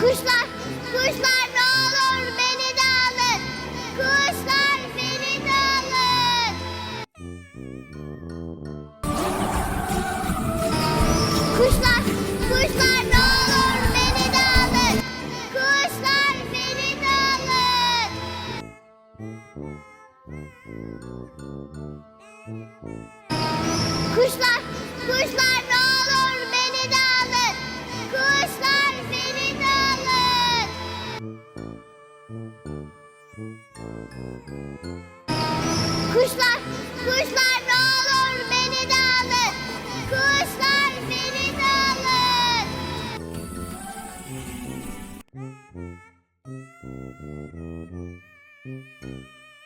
Kuşlar, kuşlar ne olur beni de alın. Kuşlar beni de alın. Kuşlar, kuşlar ne olur beni de alın. Kuşlar beni de alın. Kuşlar, kuşlar ne olur beni de alın. Kuşlar beni de alın. Kuşlar, kuşlar ne olur beni de alın. Kuşlar beni de alın.